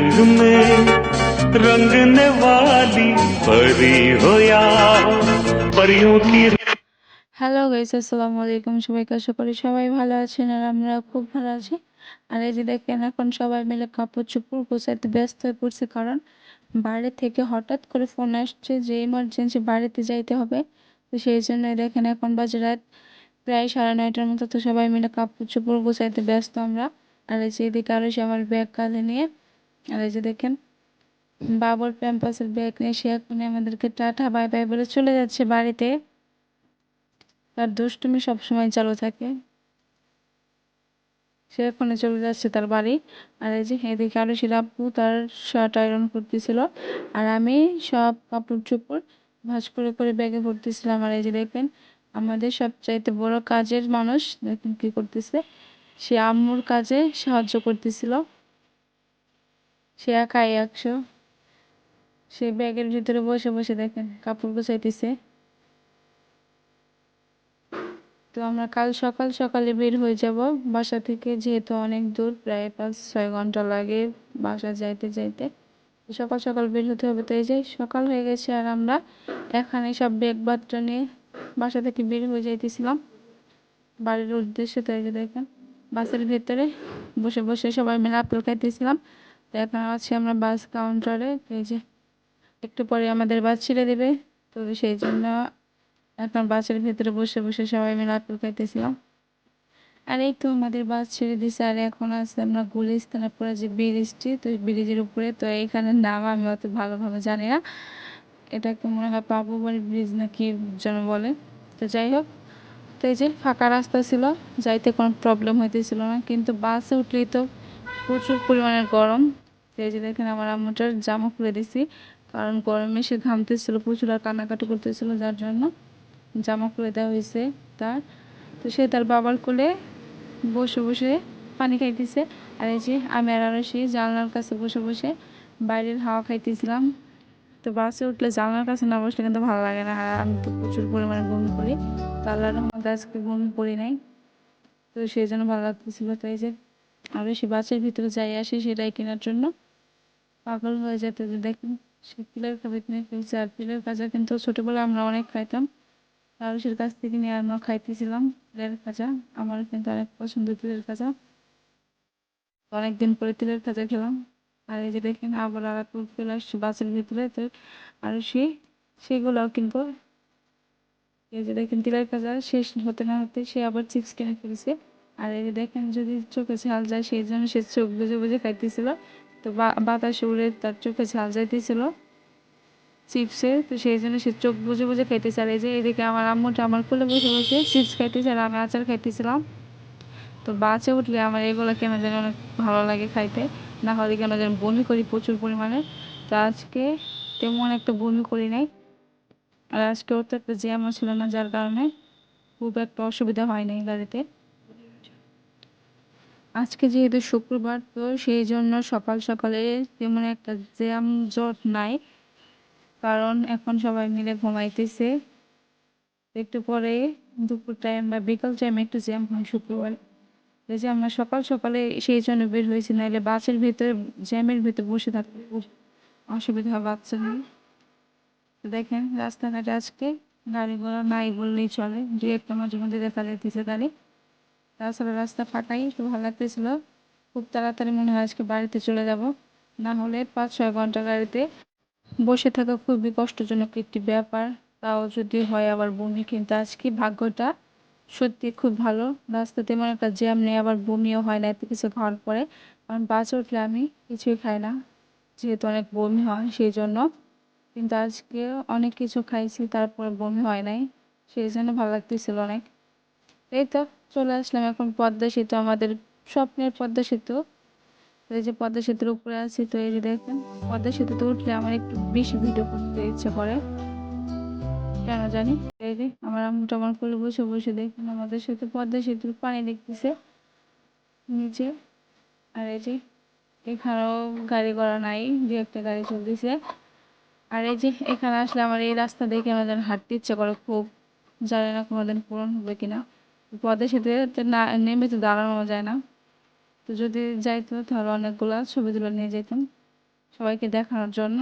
रंग में रंगने वाली परी हो या परियों की হ্যালো গাইস আসসালামু আলাইকুম সবাইকে আশা করি সবাই ভালো আছেন আর আমরা খুব ভালো আছি আর এই যে দেখেন এখন সবাই মিলে কাপড় চোপড় গোছাইতে ব্যস্ত হয়ে পড়ছে কারণ বাইরে থেকে হঠাৎ করে ফোন আসছে যে ইমার্জেন্সি বাড়িতে যাইতে হবে তো সেই জন্য দেখেন এখন বাজে রাত প্রায় সাড়ে নয়টার মতো তো সবাই মিলে কাপড় চোপড় গোছাইতে ব্যস্ত আমরা আর এই যে এদিকে আরো সে আমার ব্যাগ কাঁধে নিয়ে আর এই যে দেখেন বাবর প্যাম্পাসের ব্যাগ নিয়ে সে এখন আমাদেরকে টাটা, বাই বাই বলে চলে যাচ্ছে বাড়িতে। তার দুষ্টুমি সবসময় চালু থাকে। সে এখনও চলে যাচ্ছে তার বাড়ি। আর এই যে এদিকে আরও আপু তার শার্ট আয়রন করতেছিল। আর আমি সব কাপড় চোপড় ভাঁজ করে করে ব্যাগে ভরতেছিলাম। আর এই যে দেখবেন আমাদের সবচাইতে বড় কাজের মানুষ, দেখেন কি করতেছে, সে আম্মুর কাজে সাহায্য করতেছিল। সে একাই একশো। সে ব্যাগের ভিতরে বসে বসে দেখেন, কাপড় গুছাইতেছে। তো আমরা কাল সকাল সকালে বের হয়ে যাব। বাসা থেকে যেহেতু অনেক দূর, প্রায় পাঁচ, ছয় ঘণ্টা লাগে বাসা যাইতে যাইতে। সকাল সকাল বের হতে হবে। তো এই যে সকাল হয়ে গেছে আর আমরা এখানে সব ব্যাগ বাচ্চা নিয়ে বাসা থেকে বের হয়ে যাইতেছিলাম। বাড়ির উদ্দেশ্যে তো এই যে দেখেন, বাসের ভেতরে বসে বসে সবাই মিলে আপেল খাইতেছিলাম। এখন আছি আমরা বাস কাউন্টারে এই যে একটু পরে আমাদের বাস ছেড়ে দেবে। তো সেই জন্য এখন বাসের ভেতরে বসে বসে সবাই মিলে আপেল খাইতেছিলাম। আর এই তো আমাদের বাস ছেড়ে দিছে, আর এখন আছে আমরা গুলিস্তানের পরে যে ব্রিজটি, তো ব্রিজের উপরে, তো এইখানের নাম আমি অত ভালোভাবে জানি না। এটাকে মনে হয় পাবো বাড়ি ব্রিজ না কি যেন বলে। তো যাই হোক, তো এই যে ফাঁকা রাস্তা ছিল, যাইতে কোনো প্রবলেম হইতেছিল না। কিন্তু বাসে উঠলেই তো প্রচুর পরিমাণে গরম। এই যে দেখেন আমার আম্মুটার জামা খুলে দিছি। কারণ গরমে সে ঘামতেছিল, প্রচুর আর কান্নাকাটি করতেছিল, যার জন্য জামা খুলে দেওয়া হয়েছে তার। তো সে তার বাবার কোলে বসে বসে পানি খাইতেছে। আর এই যে আমি আর আরসি জানলার কাছে বসে বসে বাইরের হাওয়া খাইতেছিলাম। তো বাসে উঠলে জানলার কাছে না বসলে কিন্তু ভালো লাগে না। আর আমি তো প্রচুর পরিমাণে বমি করি। তো আল্লাহর রহমতে আজকে বমি করি নাই। তো সেই জন্য ভালো লাগতেছিল। তো এই যে আমি সে বাসের ভিতরে যাই আসি সেটাই কেনার জন্য। পাগল হয়ে যেতে যে দেখুন, সে পিলের খাবে কিনে আর কাজা কিন্তু। ছোটোবেলায় আমরা অনেক খাইতাম। আরুষের কাছ থেকে নিয়ে আমরা খাইতেছিলাম তিলের খাজা আমার কিন্তু অনেক পছন্দ তিলের খাজা অনেকদিন পরে তিলের খাজা খেলাম। আর এই যে দেখেন, আবার আর চলে আসছি বাসের ভিতরে। তো আর সে, সেগুলোও কিন্তু এই যে দেখেন, তিলের খাজা শেষ হতে না হতে সে আবার চিপস কিনে ফেলছে। আর এই দেখেন, যদি চোখে ঝাল যায়, সেই জন্য সে চোখ বুঝে বুঝে খাইতেছিল। তো বাতাস উড়ে তার চোখে ঝাল যাইতেছিল চিপসের তো সেই জন্য সে চোখ বুঝে বুঝে খাইতেছে। আর এই যে এদিকে আমার আম্মুটা আমার কোলে বসে বসে চিপস খাইতেছে, আর আমি আচার খাইতেছিলাম। তো বাঁচে উঠলে আমার এগুলো কেন যেন অনেক ভালো লাগে খাইতে। না হলে কেন যেন বমি করি প্রচুর পরিমাণে। তো আজকে তেমন একটা বমি করি নাই। আর আজকে ওর তো একটা জ্যামও ছিল না, যার কারণে খুব একটা অসুবিধা হয় নাই গাড়িতে। আজকে যেহেতু শুক্রবার, তো সেই জন্য সকাল সকালে তেমন একটা জ্যাম জট নাই। কারণ এখন সবাই মিলে ঘুমাইতেছে। একটু পরে দুপুর টাইম বা বিকাল টাইমে একটু জ্যাম হয় শুক্রবার। এই যে আমরা সকাল সকালে সেই জন্য বের হয়েছি নাহলে বাসের ভিতরে, জ্যামের ভিতরে বসে থাকতে খুব অসুবিধা হয় নিয়ে দেখেন রাস্তাঘাটে আজকে গাড়ি ঘোড়া নাই বললেই চলে। দু একটা মাঝে মধ্যে দেখা যাইতেছে গাড়ি। তাছাড়া রাস্তা ফাঁকাই একটু ভালো লাগতেছিল। খুব তাড়াতাড়ি মনে হয় আজকে বাড়িতে চলে যাব। না হলে পাঁচ ছয় ঘণ্টা গাড়িতে বসে থাকা খুবই কষ্টজনক একটি ব্যাপার। তাও যদি হয় আবার বমি, কিন্তু আজকে ভাগ্যটা? সত্যি খুব ভালো। রাস্তাতে তেমন একটা জ্যাম নেই, আবার বমিও হয় না এত কিছু খাওয়ার পরে। কারণ বাসে উঠলে আমি কিছুই খাই না। যেহেতু অনেক বমি হয় সেই জন্য কিন্তু আজকে অনেক কিছু খাইছি, তারপরে বমি হয় নাই। সেই জন্য ভালো লাগতেছিল অনেক। এই তো চলে আসলাম এখন পদ্মা সেতু, আমাদের স্বপ্নের পদ্মা সেতু। এই যে পদ্মা সেতুর উপরে আছি, তো এই যে দেখেন, পদ্মা সেতুতে উঠলে আমার একটু বেশি ভিডিও করতে ইচ্ছে করে। কেন জানি? এই যে আমার আমার করে বসে বসে দেখুন আমাদের সাথে পদ্মা সেতুর পানি দেখতেছে নিচে। আর এই যে এখানেও গাড়ি ঘোড়া নাই, দু একটা গাড়ি চলতেছে। আর এই যে এখানে আসলে আমার এই রাস্তা দেখে আমার যেন হাঁটতে ইচ্ছে করে খুব, জানি না কোনোদিন পূরণ হবে কিনা। পদ্মা সেতুতে না, নেমে তো দাঁড়ানো যায় না। তো যদি যাইতো তাহলে অনেকগুলা ছবি তুলে নিয়ে যেতাম সবাইকে দেখানোর জন্য।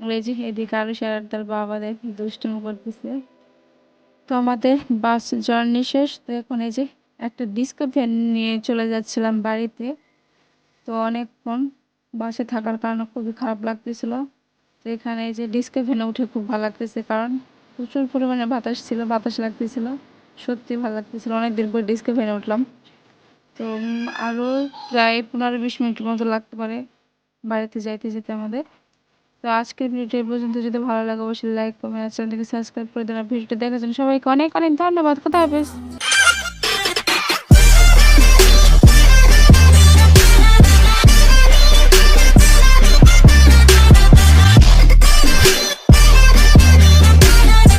এই যে এদিকে আরও সারার তার বাবা দেখ দুষ্টুমি করতেছে। তো আমাদের বাস জার্নি শেষ। তো এখন এই যে একটা ডিস্কো ফ্যান নিয়ে চলে যাচ্ছিলাম বাড়িতে। তো অনেকক্ষণ বাসে থাকার কারণে খুবই খারাপ লাগতেছিল। তো এখানে এই যে ডিস্কো ফ্যানে উঠে খুব ভালো লাগতেছে কারণ প্রচুর পরিমাণে বাতাস ছিল, বাতাস লাগতেছিল। সত্যি ভালো লাগতেছিল। অনেকদিন পর ডিস্কো ফ্যানে উঠলাম। তো আরও আরও প্রায় পনেরো বিশ মিনিট মতো লাগতে পারে বাড়িতে যাইতে যেতে আমাদের। তো আজকের ভিডিওটি এই পর্যন্ত। যদি ভালো লাগে, অবশ্যই লাইক কমেন্ট চ্যানেলটিকে সাবস্ক্রাইব করে দেন। ভিডিওটি দেখার জন্য সবাইকে অনেক অনেক ধন্যবাদ। কোথায় হাফেজ।